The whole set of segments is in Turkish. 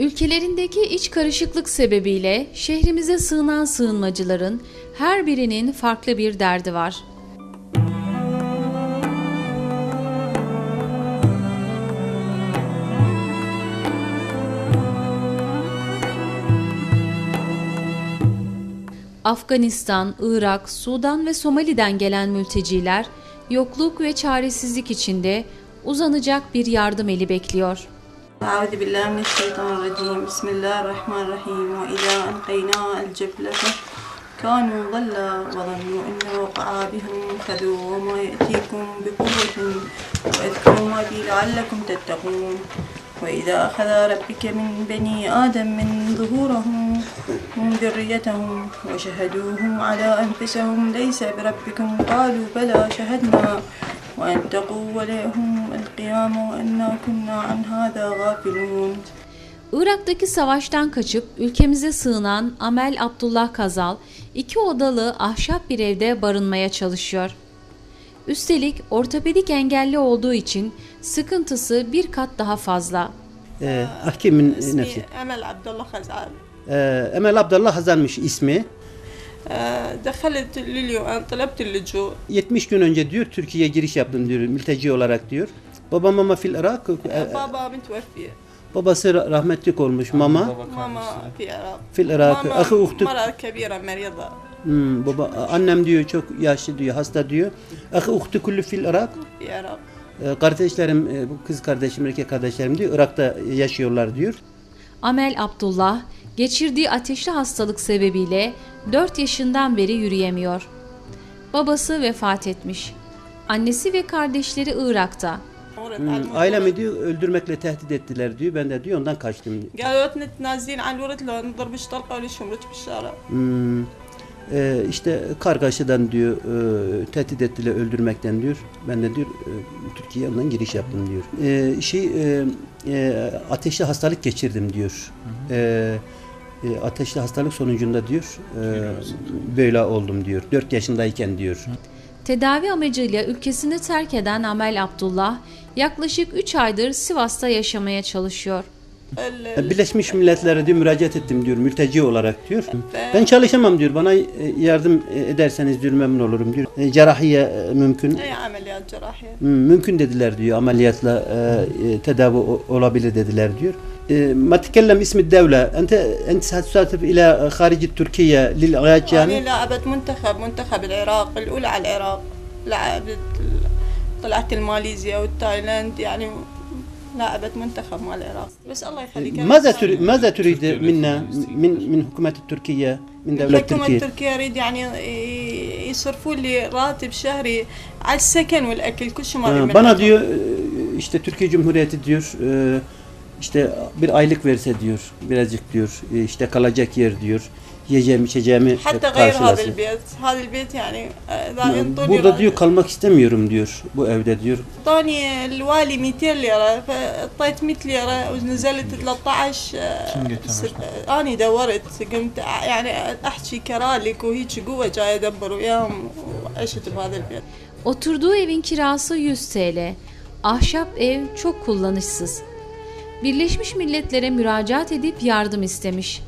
Ülkelerindeki iç karışıklık sebebiyle şehrimize sığınan sığınmacıların her birinin farklı bir derdi var. Afganistan, Irak, Sudan ve Somali'den gelen mülteciler yokluk ve çaresizlik içinde uzanacak bir yardım eli bekliyor. أعوذ بالله من الشيطان الرجيم. بسم الله الرحمن الرحيم. وإذا ألقينا الجبلة كانوا ضلا وظنوا أن وقع بهم خذوا وما يأتيكم بقوة. وأذكروا ما بي لعلكم تتقون. وإذا أخذ ربك من بني آدم من ظهورهم من ذريتهم وشهدوهم على أنفسهم ليس بربكم. قالوا بلى شهدنا وأن تقول لهم القيامة وأنا كنا عن هذا غافلون Irak'taki savaştan kaçıp ülkemize sığınan Amel Abdullah Kazal, iki odalı ahşap bir evde barınmaya çalışıyor. Üstelik ortopedik engelli olduğu için sıkıntısı bir kat daha fazla. Ee, Ahki min nefsi. اسمي أمل عبد الله خزعل Ee, Emel Abdullah Hazan'mış ismi. آه، دخلت لليو أنا طلبت اللجوء 70 gün önce diyor Türkiye'ye giriş yaptım diyor mülteci olarak diyor. Babam mama fil Irak. e, بابا متوفي Babası ra- rahmetlik olmuş mama ماما في العراق fil Irak. ماما Ahı uhtu. مرأة كبيرة مريضة Hmm, baba annem diyor çok yaşlı diyor hasta diyor. Ahı uhtu kullu fil Irak. في العراق Ee, kardeşlerim e, bu kız kardeşim erkek kardeşlerim diyor Irak'ta yaşıyorlar diyor. Amel Abdullah, geçirdiği ateşli hastalık sebebiyle 4 yaşından beri yürüyemiyor. Babası vefat etmiş. Annesi ve kardeşleri Irak'ta. مرت Hmm, على الموت. ailemi diyor öldürmekle tehdit ettiler diyor. Ben de diyor ondan kaçtım. قالوا لا تنازلين عن الورد لو نضربش طلقة ولا شمرت بالشارع Hmm, e, işte kargaşadan diyor e, tehdit ettiler öldürmekten diyor. Ben de diyor e, Türkiye'ye ondan giriş yaptım diyor. E, şey e, e, ateşli hastalık geçirdim diyor. E, e, ateşli hastalık sonucunda diyor e, böyle oldum diyor. 4 yaşındayken diyor. Tedavi amacıyla ülkesini terk eden Amel Abdullah yaklaşık 3 aydır Sivas'ta yaşamaya çalışıyor. E, Birleşmiş Milletler'e diyor müracaat ettim diyor mülteci olarak diyor. Ben çalışamam diyor bana e, yardım e, ederseniz diyor memnun olurum diyor. Cerrahiye mümkün. Ameliyat cerrahiye? Mümkün dediler diyor ameliyatla tedavi olabilir dediler diyor. E, Ma tekellem ismi devle. Ente ente satsatif ila harici Türkiye lil ayat أنا. لاعبة منتخب منتخب العراق الأولى على العراق لعبت طلعت الماليزيا والتايلاند يعني لاعبة منتخب مال العراق بس الله يخليك ماذا تريد ماذا تريد منا من من حكومة تركيا من دولة الحكومة تركيا؟ التركية يريد يعني يصرفوا لي راتب شهري على السكن والأكل كل شيء ما بيملك. Bana diyor e, işte Türkiye Cumhuriyeti diyor e, işte bir aylık verse diyor birazcık diyor e, işte kalacak yer diyor yiyeceğim içeceğimi حتى غير هذا karşılasın. البيت هذا البيت يعني آه، إذا ينطوني Burada راتب- diyor kalmak istemiyorum diyor bu evde diyor. اعطاني الوالي 200 ليرة فاعطيت 100 ليرة ونزلت 13 آه، ست- آه، اني دورت قمت أ- يعني احكي كرالك وهيك قوة جاي ادبر وياهم وعشت بهذا البيت Oturduğu evin kirası 100 TL. Ahşap ev çok kullanışsız. Birleşmiş Milletler'e müracaat edip yardım istemiş.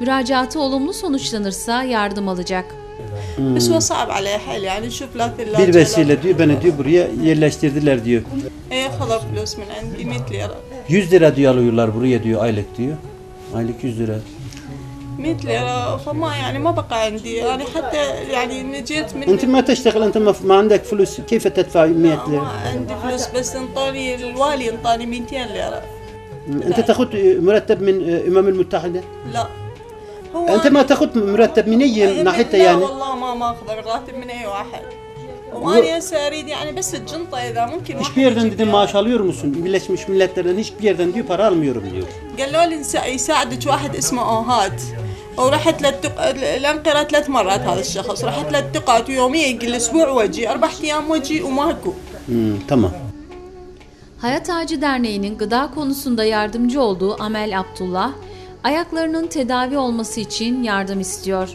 Müracaatı olumlu sonuçlanırsa yardım alacak. بس هو صعب عليه حيل يعني نشوف لا ثلاجة Bir vesile diyor beni diyor buraya yerleştirdiler diyor. اي خذ فلوس من عندي 100 ليرة 100 lira diyor alıyorlar buraya diyor aylık diyor. Aylık 100 lira. 100 ليرة فما يعني ما بقى عندي يعني حتى يعني نجيت من انت ما تشتغل انت ما ما عندك فلوس كيف تدفع 100 ما ليرة؟ عندي فلوس بس انطوني الوالي انطاني 200 ليرة أنت تأخذ مرتب من الامم المتحدة؟ لا هو أنت ما تأخذ مرتب من أي ناحيته لا يعني؟ والله ما ماخذ راتب من أي واحد وأنا هسه أريد يعني بس الجنطة إذا ممكن واحد Hiçbir yerden dedim maaş alıyor musun? Birleşmiş Milletler'den hiçbir yerden diyor para almıyorum diyor. قالوا لي يساعدك واحد اسمه أوهات ورحت للتق... الانقره ثلاث مرات هذا الشخص رحت للتقات ويوميا يقول أسبوع واجي أربع أيام واجي وماكو Hmm, tamam. Hayat Ağacı Derneği'nin gıda konusunda yardımcı olduğu Amel Abdullah, ayaklarının tedavi olması için yardım istiyor.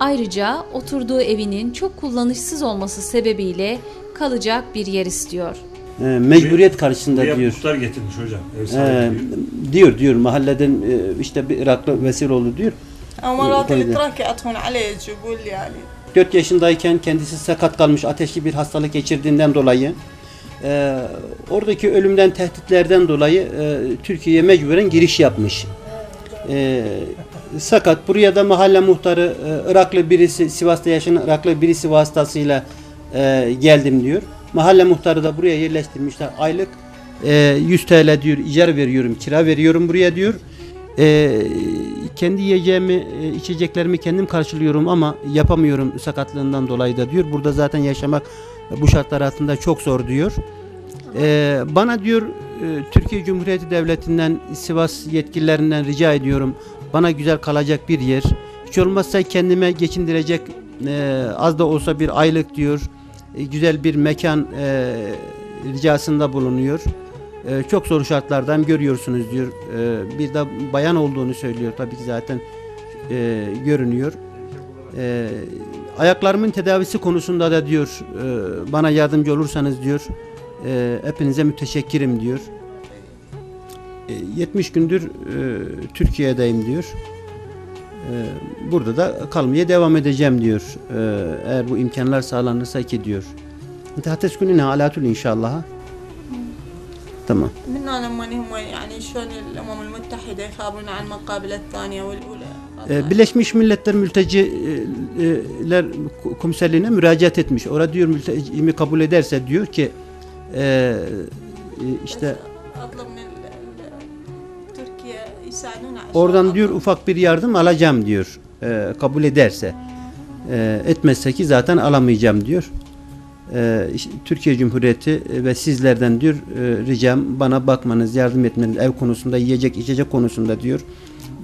Ayrıca oturduğu evinin çok kullanışsız olması sebebiyle kalacak bir yer istiyor. E, mecburiyet karşısında Buraya diyor. Buraya getirmiş hocam. Ev e, diyor diyor mahalleden e, işte bir Iraklı vesile oldu diyor. Ama ee, yani. 4 yaşındayken kendisi sakat kalmış ateşli bir hastalık geçirdiğinden dolayı e, oradaki ölümden tehditlerden dolayı e, Türkiye'ye mecburen giriş yapmış. E, sakat buraya da mahalle muhtarı e, Iraklı birisi Sivas'ta yaşayan Iraklı birisi vasıtasıyla e, geldim diyor. Mahalle muhtarı da buraya yerleştirmişler. Aylık e, 100 TL diyor icar veriyorum, kira veriyorum buraya diyor. E, kendi yiyeceğimi, e, içeceklerimi kendim karşılıyorum ama yapamıyorum sakatlığından dolayı da diyor. Burada zaten yaşamak bu şartlar altında çok zor diyor. E, bana diyor e, Türkiye Cumhuriyeti Devleti'nden Sivas yetkililerinden rica ediyorum. Bana güzel kalacak bir yer. Hiç olmazsa kendime geçindirecek e, az da olsa bir aylık diyor. E, güzel bir mekan e, ricasında bulunuyor. E, çok zor şartlardan görüyorsunuz diyor. E, bir de bayan olduğunu söylüyor. Tabii ki zaten e, görünüyor. E, ayaklarımın tedavisi konusunda da diyor e, bana yardımcı olursanız diyor e, hepinize müteşekkirim diyor. E, 70 gündür e, Türkiye'deyim diyor. E, burada da kalmaya devam edeceğim diyor. E, eğer bu imkanlar sağlanırsa ki diyor. انت هتسكن هنا على طول ان شاء الله ها؟ تمام منا لما هم يعني شلون الامم المتحده يخابرون عن المقابله الثانيه والاولى ee, Birleşmiş Milletler Mülteciler Komiserliğine müracaat etmiş. Orada diyor mültecimi kabul ederse diyor ki e, e işte oradan diyor ufak bir yardım alacağım diyor e, kabul ederse. E, etmezse ki zaten alamayacağım diyor. E, Türkiye Cumhuriyeti ve sizlerden diyor e, ricam bana bakmanız, yardım etmeniz, ev konusunda, yiyecek içecek konusunda diyor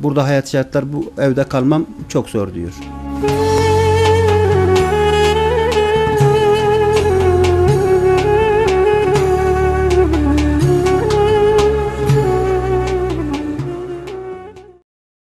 Burada hayat şartlar bu evde kalmam çok zor diyor.